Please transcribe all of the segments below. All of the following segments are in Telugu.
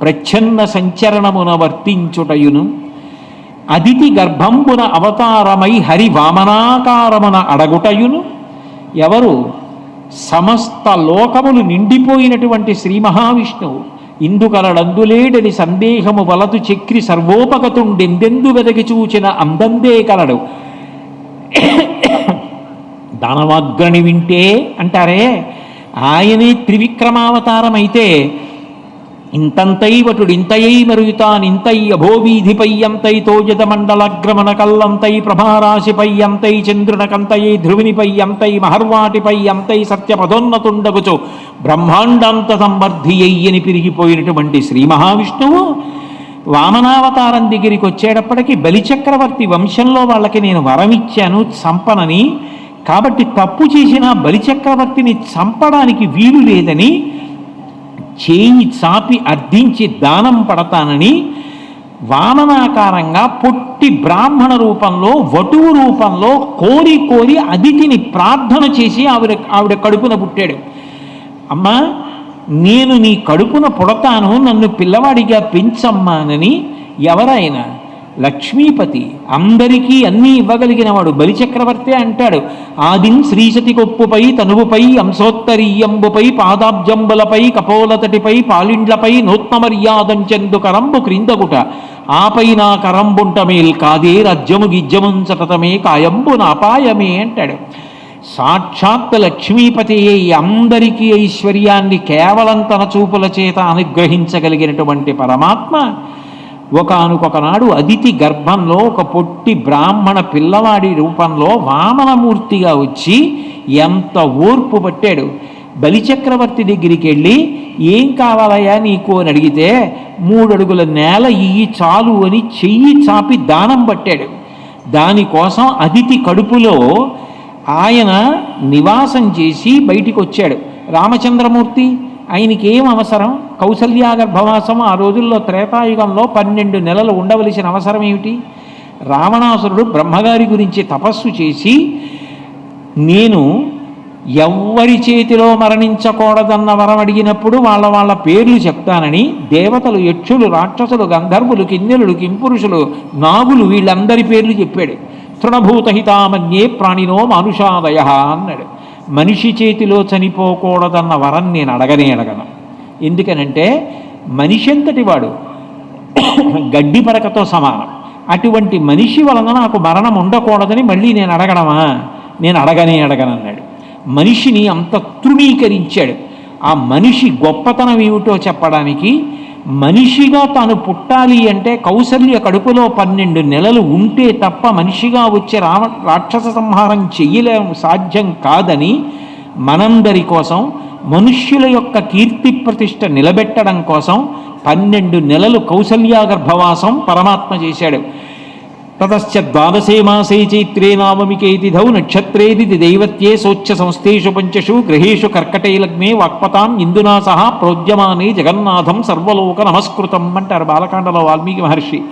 ప్రచ్ఛన్న సంచరణమున వర్తించుటయును. అదితి గర్భంబున అవతారమై హరి వామనాకారమున అడగుటయును. ఎవరు? సమస్త లోకములు నిండిపోయినటువంటి శ్రీ మహావిష్ణువు. ఇందుకలడందులేడని సందేహము వలదు చక్రి సర్వోపగతుండెందెందు వెదకి చూచిన అందందే కలడు. దానవాగ్రణి వింటే అంటారే ఆయనే త్రివిక్రమావతారమైతే ఇంతంతైవటుడు ఇంతంతై వటుడు ఇంతయై మరుయుతానింతై అభోవీధిపై అంతై తోజద మండలగ్రమణ కల్లంతై ప్రభారాశిపై అంతై చంద్రునకంతయై ధ్రువునిపై అంతై మహర్వాటిపై అంతై సత్యపదోన్నతుండగుచు బ్రహ్మాండంత సంవర్ధి అయ్యని పిరిగిపోయినటువంటి శ్రీ మహావిష్ణువు వామనావతారం దగ్గరికి వచ్చేటప్పటికి బలిచక్రవర్తి వంశంలో వాళ్ళకి నేను వరమిచ్చాను చంపనని కాబట్టి తప్పు చేసిన బలిచక్రవర్తిని చంపడానికి వీలు లేదని చేయి చాపి అర్థించి దానం పడతానని వామనాకారంగా పొట్టి బ్రాహ్మణ రూపంలో వటువు రూపంలో కోరి కోరి అదితిని ప్రార్థన చేసి ఆవిడ ఆవిడ కడుపున పుట్టాడు. అమ్మా నేను నీ కడుపున పుడతాను నన్ను పిల్లవాడిగా పెంచమ్మానని ఎవరైనా లక్ష్మీపతి అందరికీ అన్నీ ఇవ్వగలిగిన వాడు బలిచక్రవర్తి అంటాడు. ఆదిన్ శ్రీశతి కొప్పుపై తనువుపై అంశోత్తరీయంబుపై పాదాబ్జంబులపై కపోలతటిపై పాలిండ్లపై నూత్న మర్యాదంచెందు కరంబు క్రిందగుట. ఆపై నా కరంబుంటమేల్ కాదే రాజ్యము గిజ్జమున్ సతతమే కాయంబు నాపాయమే అంటాడు. సాక్షాత్ లక్ష్మీపతి అందరికీ ఐశ్వర్యాన్ని కేవలం తన చూపుల చేత అనుగ్రహించగలిగినటువంటి పరమాత్మ. ఒకనకొకనాడు అదితి గర్భంలో ఒక పొట్టి బ్రాహ్మణ పిల్లవాడి రూపంలో వామనమూర్తిగా వచ్చి ఎంత ఓర్పు పట్టాడు. బలిచక్రవర్తి దగ్గరికి వెళ్ళి ఏం కావాలయ్యా నీకు? అని అడిగితే మూడడుగుల నేల ఇయ్యి చాలు అని చెయ్యి చాపి దానం పట్టాడు. దానికోసం అదితి కడుపులో ఆయన నివాసం చేసి బయటికి వచ్చాడు రామచంద్రమూర్తి ఆయనకి ఏం అవసరం? కౌసల్యాగర్భవాసం ఆ రోజుల్లో త్రేతాయుగంలో పన్నెండు నెలలు ఉండవలసిన అవసరం ఏమిటి? రావణాసురుడు బ్రహ్మగారి గురించి తపస్సు చేసి నేను ఎవ్వరి చేతిలో మరణించకూడదన్న వరం అడిగినప్పుడు వాళ్ళ వాళ్ళ పేర్లు చెప్తానని దేవతలు యక్షులు రాక్షసులు గంధర్వులు కిన్నెలుడు కింపురుషులు నాగులు వీళ్ళందరి పేర్లు చెప్పాడు. తృణభూతహితామన్యే ప్రాణినో మానుషాదయ అన్నాడు. మనిషి చేతిలో చనిపోకూడదన్న వరం నేను అడగనే అడగను. ఎందుకనంటే మనిషి ఎంతటి వాడు. గడ్డి పరకతో సమానం. అటువంటి మనిషి వలన నాకు మరణం ఉండకూడదని మళ్ళీ నేను అడగడమా? నేను అడగనే అడగనన్నాడు. మనిషిని అంత తృణీకరించాడు. ఆ మనిషి గొప్పతనం ఏమిటో చెప్పడానికి మనిషిగా తాను పుట్టాలి అంటే కౌసల్య కడుపులో పన్నెండు నెలలు ఉంటే తప్ప మనిషిగా వచ్చే రామ రాక్షస సంహారం చెయ్యలేం సాధ్యం కాదని మనందరి కోసం మనుష్యుల యొక్క కీర్తి ప్రతిష్ట నిలబెట్టడం కోసం పన్నెండు నెలలు కౌసల్యా గర్భవాసం పరమాత్మ చేశాడు. తతశ్చ ద్వాదశే మాసే చైత్రే నామమికే ధౌ నక్షత్రేది దైవత్యే సోచ్య సంస్థేషు పంచషు గ్రహేషు కర్కటే లగ్నే వాక్పతాం ఇందునా సహా ప్రోద్యమానే జగన్నాథం సర్వలోక నమస్కృతం అంటారు బాలకాండలో వాల్మీకి మహర్షి.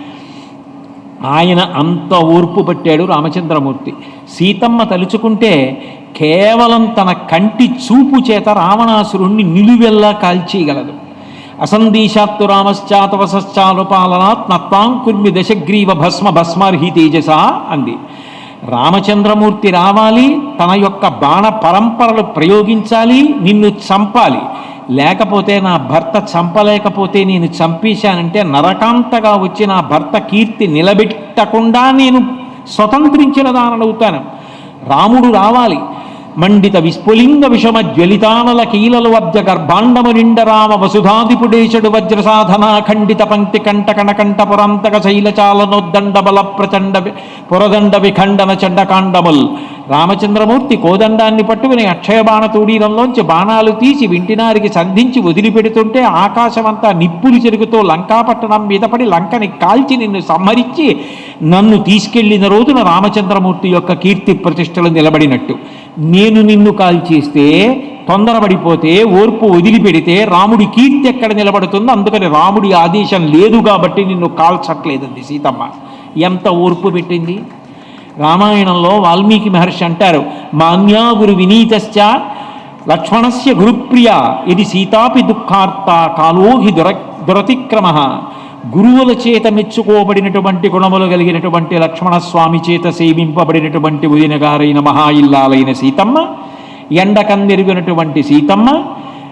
ఆయన అంత ఓర్పు పట్టాడు రామచంద్రమూర్తి. సీతమ్మ తలుచుకుంటే కేవలం తన కంటి చూపు చేత రావణాసురుణ్ణి నిలువెల్లా కాల్చేయగలదు. అసందీశాత్తు రామశ్చాతవశ్చానుపాలనాత్ నత్వాం కుర్మి దశగ్రీవ భస్మ భస్మార్హి తేజస అంది. రామచంద్రమూర్తి రావాలి తన యొక్క బాణ పరంపరలు ప్రయోగించాలి నిన్ను చంపాలి. లేకపోతే నా భర్త చంపలేకపోతే నేను చంపేశానంటే నరకాంతగా వచ్చి నా భర్త కీర్తి నిలబెట్టకుండా నేను స్వతంత్రించిన దానవుతాను. రాముడు రావాలి మండిత విస్ఫులింగ విషమ జ్వలితానల కీలలు వద్య గర్భాండము నిండ రామ వసుధాదిపుడేశుడు వజ్ర సాధన ఖండిత పంక్తి కంట కణకంఠ పురంతక శైలచాలనోద్దండ బల ప్రచండ పురదండ విఖండన చండకాండముల్. రామచంద్రమూర్తి కోదండాన్ని పట్టుకుని అక్షయబాణ తూడీరంలోంచి బాణాలు తీసి వింటినారికి సంధించి వదిలిపెడుతుంటే ఆకాశమంతా నిప్పులు చెరుగుతూ లంకాపట్టణం మీద పడి లంకని కాల్చి నిన్ను సంహరించి నన్ను తీసుకెళ్ళిన రోజున రామచంద్రమూర్తి యొక్క కీర్తి ప్రతిష్టలు నిలబడినట్టు. నేను నిన్ను కాల్చేస్తే తొందరపడిపోతే ఓర్పు వదిలిపెడితే రాముడి కీర్తి ఎక్కడ నిలబడుతుందో అందుకని రాముడి ఆదేశం లేదు కాబట్టి నిన్ను కాల్చట్లేదండి సీతమ్మ. ఎంత ఓర్పు పెట్టింది? రామాయణంలో వాల్మీకి మహర్షి అంటారు మాన్యాగురు వినీతశ్చ లక్ష్మణస్య గురుప్రియ ఇది సీతాపి దుఃఖార్త కాలో హి దుర దురతిక్రమ. గురువుల చేత మెచ్చుకోబడినటువంటి గుణములు కలిగినటువంటి లక్ష్మణస్వామి చేత సేవింపబడినటువంటి ఉదినగారైన మహాయిల్లాలైన సీతమ్మ ఎండకందెరిగినటువంటి సీతమ్మ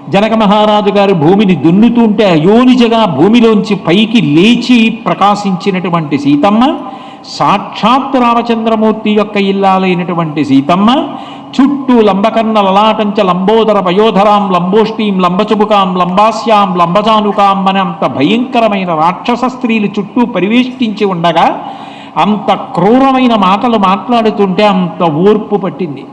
జనక మహారాజు గారు భూమిని దున్నుతుంటే అయోనిజగా భూమిలోంచి పైకి లేచి ప్రకాశించినటువంటి సీతమ్మ సాక్షాత్ రామచంద్రమూర్తి యొక్క ఇల్లాలైనటువంటి సీతమ్మ చుట్టూ లంబకర్ణ లలాటంచ లంబోదర పయోధరాం లంబోష్టీం లంబచుబుకాం లంబాస్యాం లంబజానుకాం అనే అంత భయంకరమైన రాక్షస స్త్రీలు చుట్టూ పరివేష్టించి ఉండగా అంత క్రూరమైన మాటలు మాట్లాడుతుంటే అంత ఓర్పు పట్టింది.